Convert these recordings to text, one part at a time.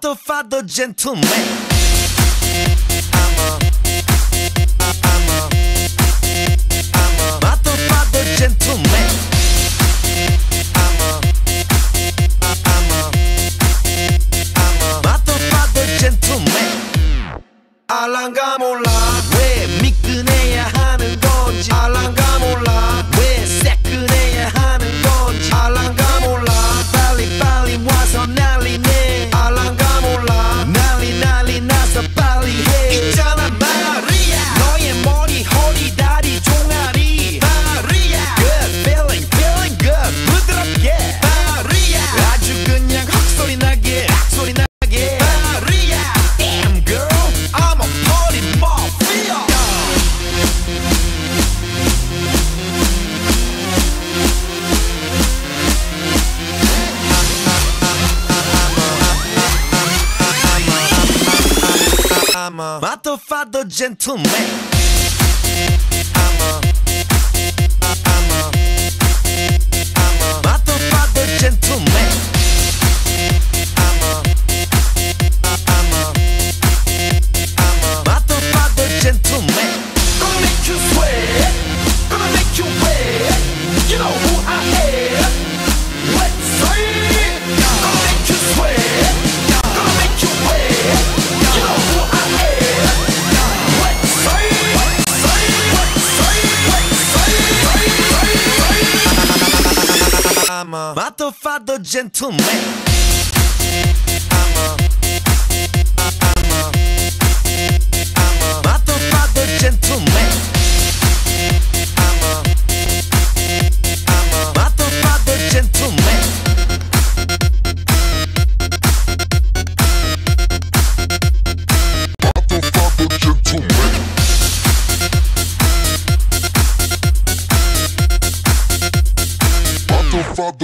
father, father, gentleman. I'm a, a mother, father, gentleman. I'm a, I'm a, I'm a, I'm a father, gentleman. ama. Ma t'ho gentleman. Ama. Ama. Ama. Ma t'ho gentleman.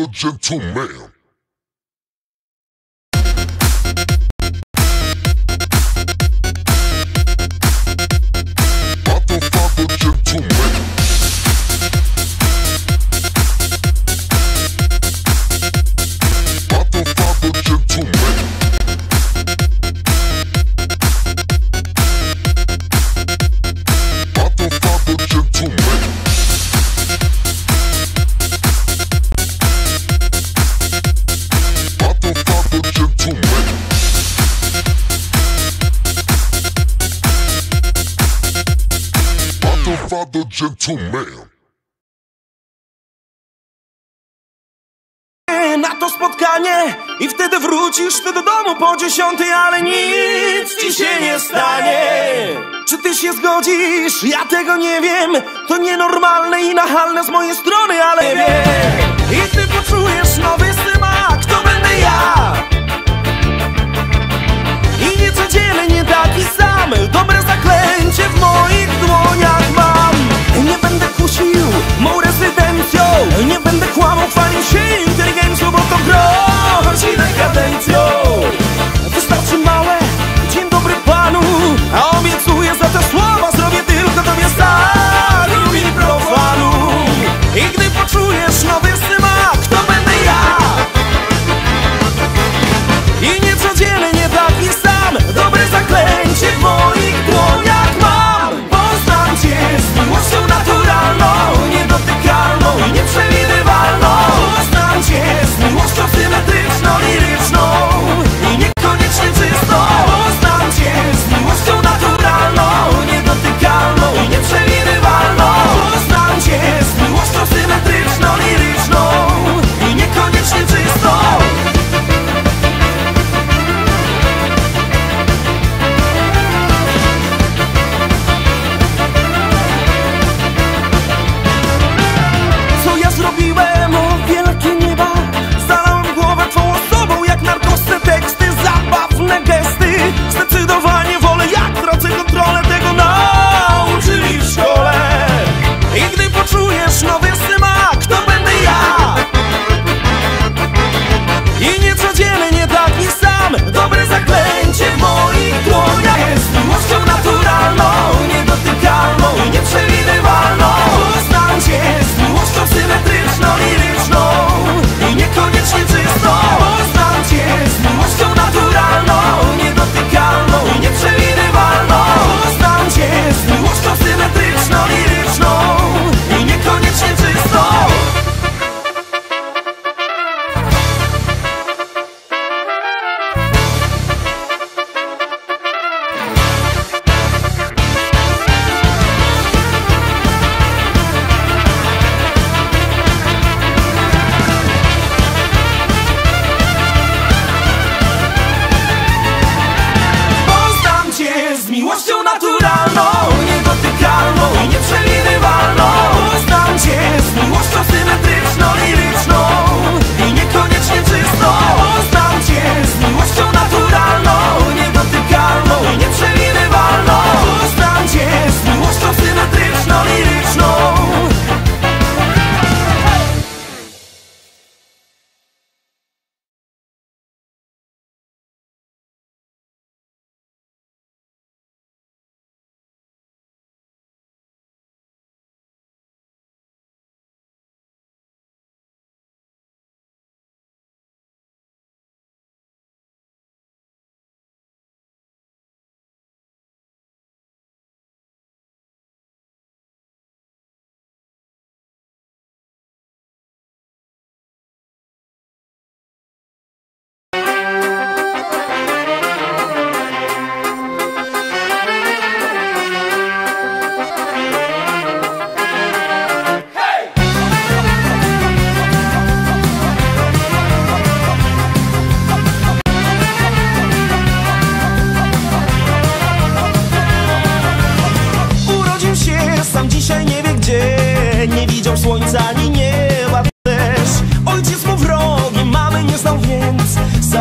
gentleman. to ma'am. Na to spotkanie i wtedy wrócisz ty do domu po dziesiątej, ale nic ci się nie stanie. Czy ty się zgodzisz? Ja tego nie wiem. To nienormalne i nachalne z mojej strony, ale wiem. I ty poczujesz nowy smak, to będę ja. Nie będę kłamał, chwalił się inteligencją, bo to gro. I 난 그.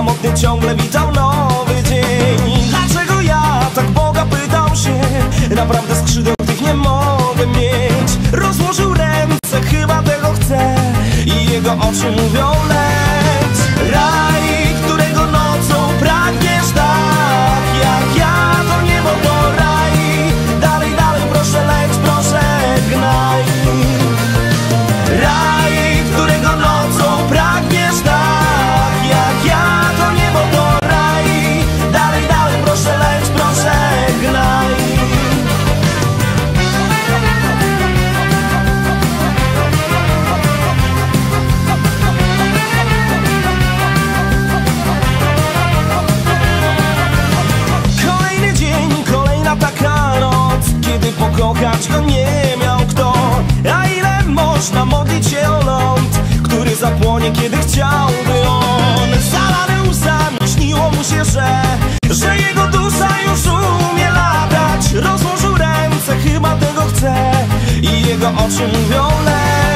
Samotny ciągle witał nowy dzień. Dlaczego ja tak Boga pytał się? Naprawdę skrzydeł tych nie mogę mieć. Rozłożył ręce, chyba tego chce I jego oczy mówią leć Zapłonie, kiedy chciałby on. Zalany łzami, śniło mu się, że Że jego dusza już umie latać. Rozłożył ręce, chyba tego chce. I jego oczy mówią Raz